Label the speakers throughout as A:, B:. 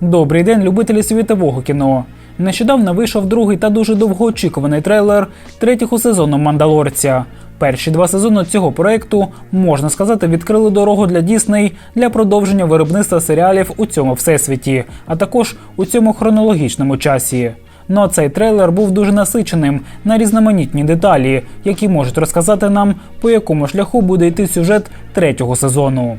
A: Добрий день, любителі світового кіно. Нещодавно вийшов другий та дуже довгоочікуваний трейлер третього сезону Мандалорця. Перші два сезони цього проекту, можна сказати, відкрили дорогу для Дісней для продовження виробництва серіалів у цьому всесвіті, а також у цьому хронологічному часі. Ну а цей трейлер був дуже насиченим на різноманітні деталі, які можуть розказати нам, по якому шляху буде йти сюжет третього сезону.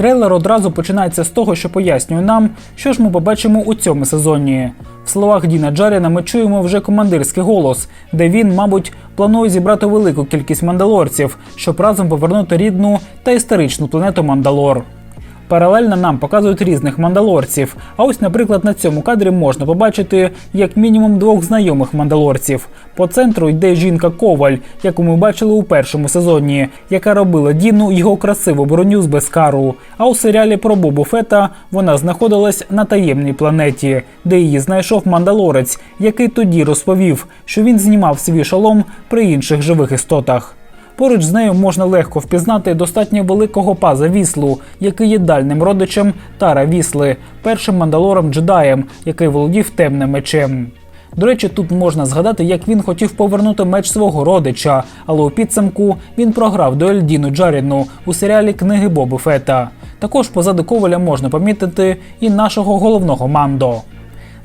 A: Трейлер одразу починається з того, що пояснює нам, що ж ми побачимо у цьому сезоні. В словах Діна Джаріна ми чуємо вже командирський голос, де він, мабуть, планує зібрати велику кількість мандалорців, щоб разом повернути рідну та історичну планету Мандалор. Паралельно нам показують різних мандалорців. А ось, наприклад, на цьому кадрі можна побачити як мінімум двох знайомих мандалорців. По центру йде жінка Коваль, яку ми бачили у першому сезоні, яка робила Діну його красиву броню з Бескару. А у серіалі про Бобу Фета вона знаходилась на таємній планеті, де її знайшов мандалорець, який тоді розповів, що він знімав свій шолом при інших живих істотах. Поруч з нею можна легко впізнати достатньо великого паза віслу, який є дальним родичем Тара Вісли, першим мандалором джедаєм, який володів темним мечем. До речі, тут можна згадати, як він хотів повернути меч свого родича, але у підсумку він програв дуель Діну Джаріну у серіалі Книги Боби Фета. Також позаду коваля можна помітити і нашого головного мандо.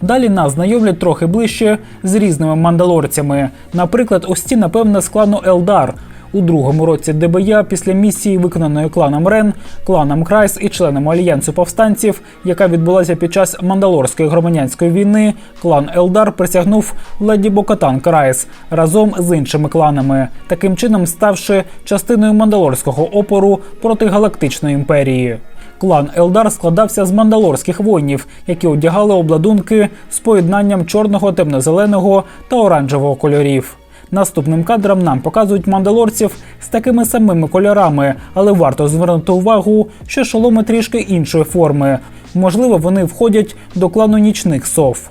A: Далі нас знайомлять трохи ближче з різними мандалорцями. Наприклад, ось ці, напевне, з клану Елдар. У другому році ДБЯ після місії, виконаної кланом Рен, кланом Крайс і членами альянсу повстанців, яка відбулася під час мандалорської громадянської війни, клан Елдар присягнув леді Бокатан Крайс разом з іншими кланами, таким чином ставши частиною мандалорського опору проти галактичної імперії. Клан Елдар складався з мандалорських воїнів, які одягали обладунки з поєднанням чорного, темно-зеленого та оранжевого кольорів. Наступним кадром нам показують мандалорців з такими самими кольорами, але варто звернути увагу, що шоломи трішки іншої форми. Можливо, вони входять до клану нічних сов.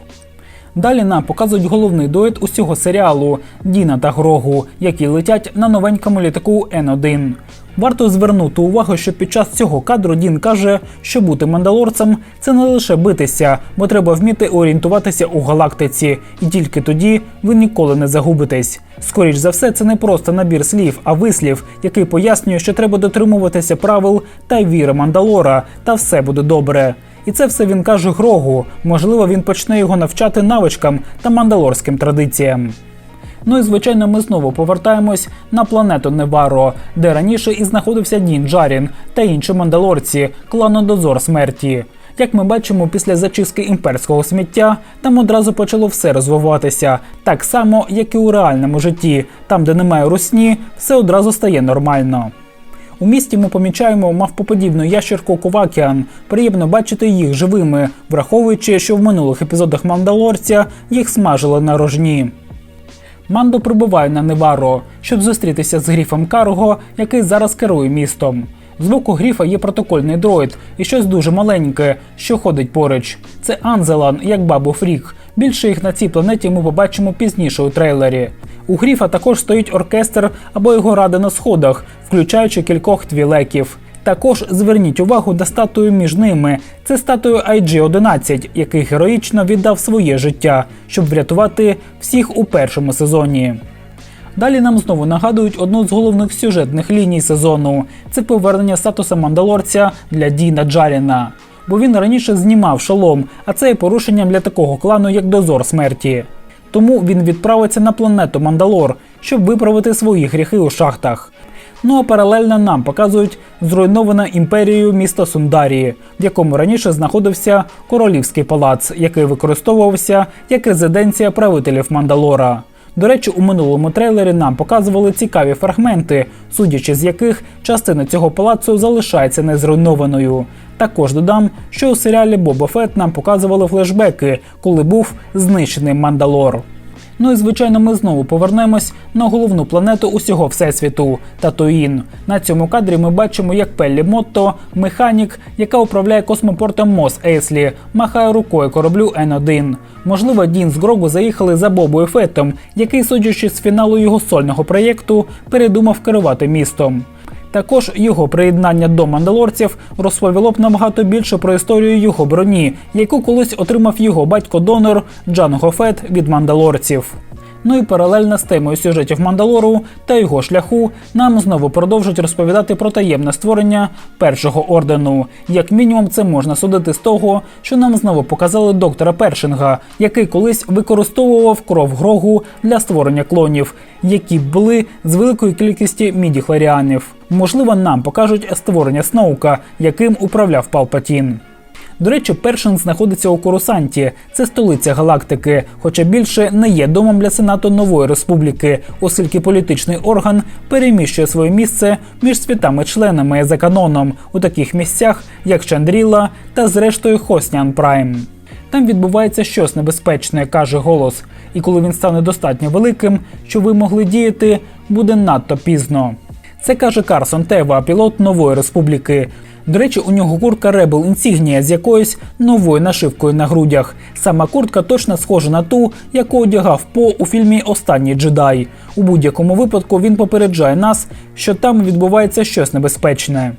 A: Далі нам показують головний дует усього серіалу Діна та Грогу, які летять на новенькому літаку Н1. Варто звернути увагу, що під час цього кадру Дін каже, що бути мандалорцем це не лише битися, бо треба вміти орієнтуватися у галактиці, і тільки тоді ви ніколи не загубитесь. Скоріш за все, це не просто набір слів, а вислів, який пояснює, що треба дотримуватися правил та віри Мандалора, та все буде добре. І це все він каже Грогу. Можливо, він почне його навчати навичкам та мандалорським традиціям. Ну і звичайно, ми знову повертаємось на планету Неваро, де раніше і знаходився Дін Джарін та інші мандалорці клану Дозор смерті. Як ми бачимо, після зачистки імперського сміття там одразу почало все розвиватися, так само, як і у реальному житті. Там, де немає русні, все одразу стає нормально. У місті ми помічаємо мавпоподібну ящерку Ковакіан. Приємно бачити їх живими, враховуючи, що в минулих епізодах Мандалорця їх смажили на рожні. Мандо прибуває на Неваро, щоб зустрітися з гріфом Карго, який зараз керує містом. З боку гріфа є протокольний дроїд і щось дуже маленьке, що ходить поруч. Це Анзелан, як бабу Фрік. Більше їх на цій планеті ми побачимо пізніше у трейлері. У гріфа також стоїть оркестр або його рада на сходах, включаючи кількох твілеків. Також зверніть увагу на статую між ними. Це статую IG-11, який героїчно віддав своє життя, щоб врятувати всіх у першому сезоні. Далі нам знову нагадують одну з головних сюжетних ліній сезону: це повернення статуса мандалорця для Діна Джаріна. Бо він раніше знімав шолом, а це є порушенням для такого клану, як Дозор смерті. Тому він відправиться на планету Мандалор, щоб виправити свої гріхи у шахтах. Ну а паралельно нам показують зруйноване імперією місто Сундарії, в якому раніше знаходився королівський палац, який використовувався як резиденція правителів Мандалора. До речі, у минулому трейлері нам показували цікаві фрагменти, судячи з яких частина цього палацу залишається незруйнованою. Також додам, що у серіалі Боба Фет нам показували флешбеки, коли був знищений Мандалор. Ну і звичайно, ми знову повернемось на головну планету усього всесвіту Татуїн. На цьому кадрі ми бачимо, як Пеллі Мотто, механік, яка управляє космопортом Мос Ейслі, махає рукою кораблю Н1. Можливо, Дін з Грогу заїхали за Бобою Феттом, який, судячи з фіналу його сольного проєкту, передумав керувати містом. Також його приєднання до мандалорців розповіло б набагато більше про історію його броні, яку колись отримав його батько донор Джан Гофет від мандалорців. Ну і паралельно з темою сюжетів Мандалору та його шляху нам знову продовжують розповідати про таємне створення першого ордену. Як мінімум, це можна судити з того, що нам знову показали доктора Першинга, який колись використовував кров Грогу для створення клонів, які були з великої кількості мідіхларіанів. Можливо, нам покажуть створення Сноука, яким управляв Палпатін. До речі, Першин знаходиться у Корусанті, це столиця галактики, хоча більше не є домом для Сенату нової республіки, оскільки політичний орган переміщує своє місце між світами-членами за каноном у таких місцях, як Чандріла та зрештою Хоснян Прайм. Там відбувається щось небезпечне, каже голос, і коли він стане достатньо великим, що ви могли діяти, буде надто пізно. Це каже Карсон Тева, пілот нової республіки. До речі, у нього куртка Rebel Insignia з якоюсь новою нашивкою на грудях. Сама куртка точно схожа на ту, яку одягав По у фільмі Останній джедай. У будь-якому випадку він попереджає нас, що там відбувається щось небезпечне.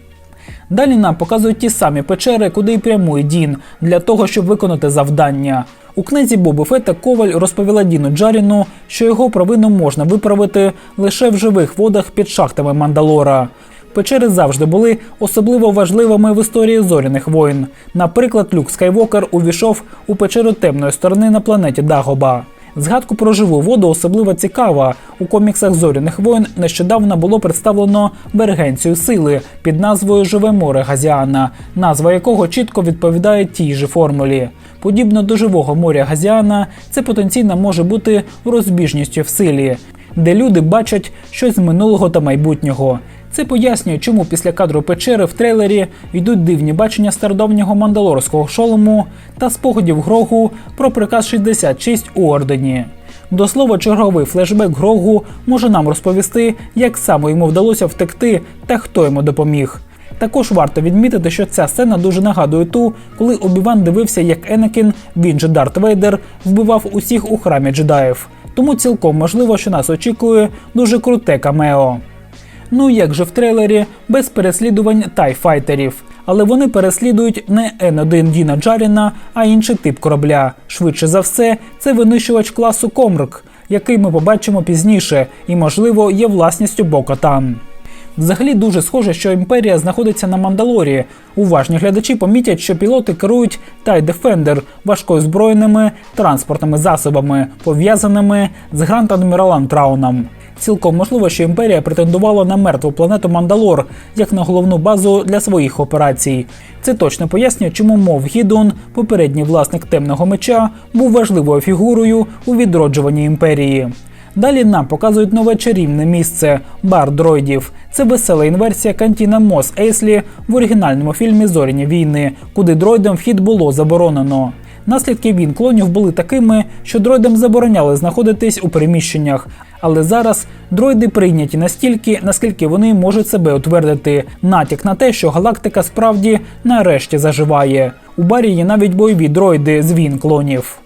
A: Далі нам показують ті самі печери, куди й прямує Дін, для того, щоб виконати завдання. У книзі Боби Фета Коваль розповіла Діну Джаріну, що його провину можна виправити лише в живих водах під шахтами Мандалора. Печери завжди були особливо важливими в історії зоряних воїн. Наприклад, Люк Скайвокер увійшов у печеру темної сторони на планеті Дагоба. Згадку про живу воду особливо цікава. У коміксах зоряних воїн нещодавно було представлено бергенцію сили під назвою Живе море Газіана, назва якого чітко відповідає тій же формулі. Подібно до живого моря Газіана, це потенційно може бути розбіжністю в силі, де люди бачать щось з минулого та майбутнього. Це пояснює, чому після кадру печери в трейлері йдуть дивні бачення стародавнього мандалорського шолому та спогадів Грогу про приказ 66 у ордені. До слова, черговий флешбек Грогу може нам розповісти, як саме йому вдалося втекти та хто йому допоміг. Також варто відмітити, що ця сцена дуже нагадує ту, коли Обіван дивився, як Енекін, він же Дарт Вейдер, вбивав усіх у храмі джедаїв. Тому цілком можливо, що нас очікує дуже круте камео. Ну як же в трейлері без переслідувань тайфайтерів. Але вони переслідують не Н1 Діна Джаріна, а інший тип корабля. Швидше за все, це винищувач класу Комрк, який ми побачимо пізніше, і, можливо, є власністю Бокатан. Взагалі дуже схоже, що імперія знаходиться на Мандалорі. Уважні глядачі помітять, що пілоти керують Тай Defender важкою збройними транспортними засобами, пов'язаними з Гранд Адміралом Трауном. Цілком можливо, що імперія претендувала на мертву планету Мандалор як на головну базу для своїх операцій. Це точно пояснює, чому мов Гідон, попередній власник темного меча, був важливою фігурою у відроджуванні імперії. Далі нам показують нове чарівне місце бар дроїдів. Це весела інверсія кантіна Мос Ейслі в оригінальному фільмі Зоряні війни, куди дроїдам вхід було заборонено. Наслідки війн клонів були такими, що дроїдам забороняли знаходитись у переміщеннях. Але зараз дроїди прийняті настільки, наскільки вони можуть себе утвердити. Натяк на те, що галактика справді нарешті заживає. У барі є навіть бойові дроїди з війн клонів.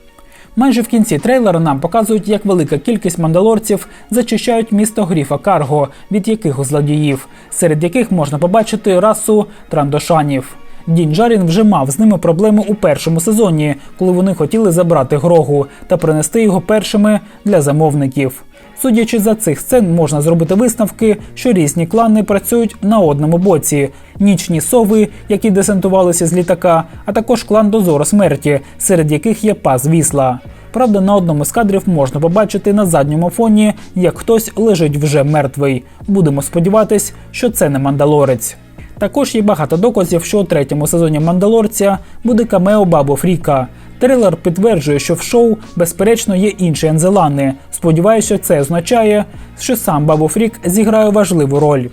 A: Майже в кінці трейлера нам показують, як велика кількість мандалорців зачищають місто Гріфа Карго від якихось злодіїв, серед яких можна побачити расу трандошанів. Дін Джарін вже мав з ними проблеми у першому сезоні, коли вони хотіли забрати грогу та принести його першими для замовників. Судячи за цих сцен, можна зробити висновки, що різні клани працюють на одному боці: нічні сови, які десантувалися з літака, а також клан Дозора смерті, серед яких є пас вісла. Правда, на одному з кадрів можна побачити на задньому фоні, як хтось лежить вже мертвий. Будемо сподіватись, що це не мандалорець. Також є багато доказів, що у третьому сезоні Мандалорця буде камео Бабу Фріка. Трейлер підтверджує, що в шоу, безперечно, є інші ензелани. Сподіваюся, це означає, що сам Бабу Фрік зіграє важливу роль.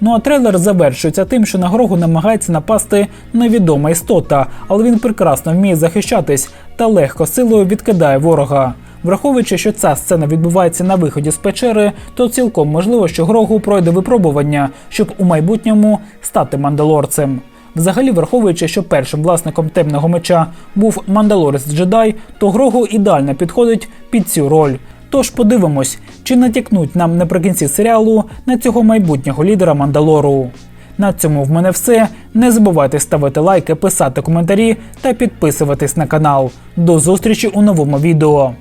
A: Ну а трейлер завершується тим, що на Грогу намагається напасти невідома істота, але він прекрасно вміє захищатись та легко силою відкидає ворога. Враховуючи, що ця сцена відбувається на виході з печери, то цілком можливо, що Грогу пройде випробування, щоб у майбутньому стати мандалорцем. Взагалі, враховуючи, що першим власником темного меча був мандалорець джедай, то Грогу ідеально підходить під цю роль. Тож подивимось, чи натякнуть нам наприкінці серіалу на цього майбутнього лідера Мандалору. На цьому в мене все. Не забувайте ставити лайки, писати коментарі та підписуватись на канал. До зустрічі у новому відео.